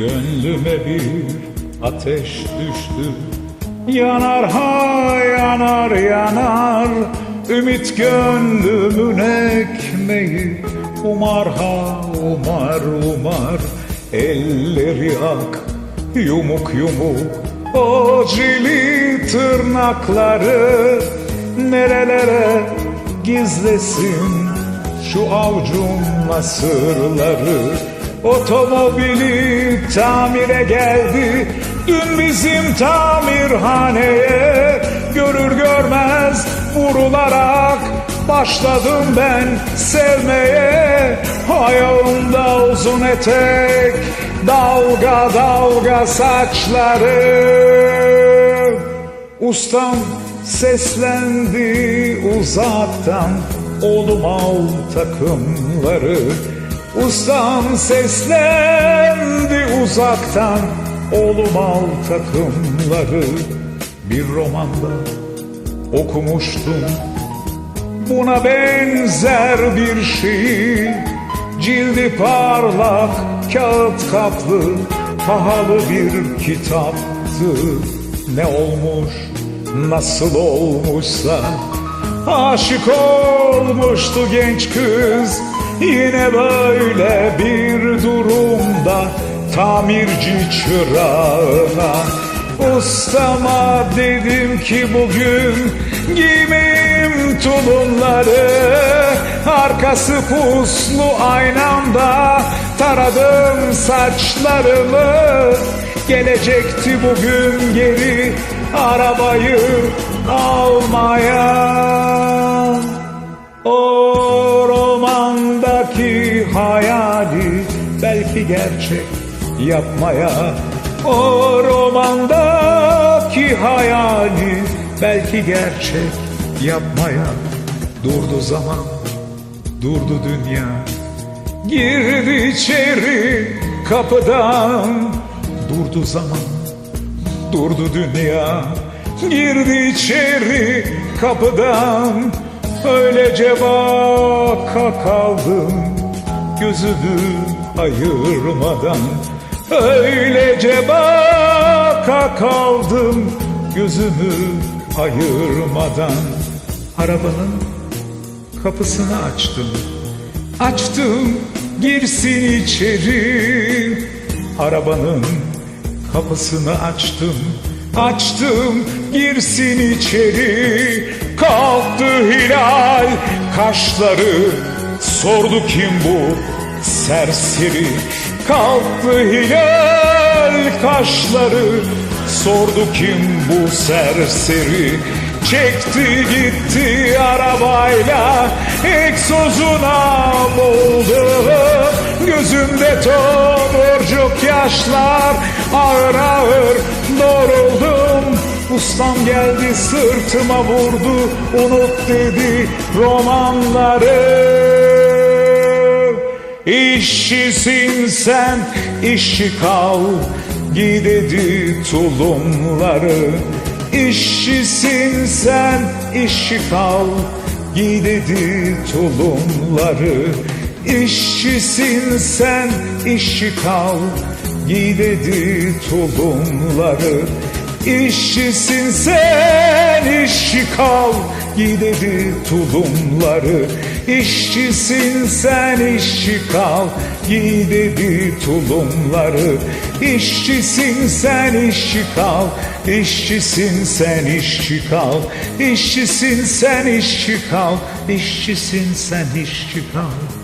Gönlüme bir ateş düştü. Yanar ha yanar yanar. Ümit gönlümün ekmeği. Umar ha umar umar. Elleri ak yumuk yumuk. O cili tırnakları Nerelere gizlesin? Şu avcumla sırları Otomobili tamire geldi. Dün bizim tamirhaneye Görür görmez vurularak Başladım ben sevmeye. Ayağımda uzun etek Dalga dalga saçları. Ustam seslendi uzaktan Oğlum al takımları Ustam seslendi uzaktan Oğlum al takımları. Bir romanda okumuştum Buna benzer bir şey. Cildi parlak kağıt kaplı Pahalı bir kitaptı. Ne olmuş nasıl olmuşsa Aşık olmuştu genç kız. Yine böyle bir durumda Tamirci çırağına. Ustama dedim ki bugün Giymeyim tulumları Arkası puslu aynamda Taradım saçlarımı. Gelecekti bugün geri Arabayı almaya. O romandaki hayali belki gerçek yapmaya. O romandaki hayali belki gerçek yapmaya Durdu zaman, durdu dünya. Girdi içeri kapıdan. Durdu zaman, Durdu dünya. Girdi içeri kapıdan. Öylece baka kaldım Gözümü ayırmadan. Öylece baka kaldım Gözümü ayırmadan Arabanın kapısını açtım. Açtım girsin içeri. Arabanın kapısını açtım. Açtım girsin içeri. Kalktı hilal kaşları Sordu kim bu serseri? Kalktı hilal kaşları Sordu kim bu serseri Çekti gitti arabayla Egzozuna boğdu Gözümde tomurcuk yaşlar Ağır ağır doğruldum. Ustam geldi sırtıma vurdu Unut dedi romanları. İşçisin sen işçi kal Giy dedi tulumları İşçisin sen işçi kal. Giy dedi tulumları. İşçisin sen işçi kal. Giy dedi tulumları. İşçisin sen işçi kal. Giy dedi tulumları İşçisin sen işçi kal. Giy dedi tulumları. İşçisin sen işçi kal. İşçisin sen işçi kal. İşçisin sen işçi kal. İşçisin sen işçi kal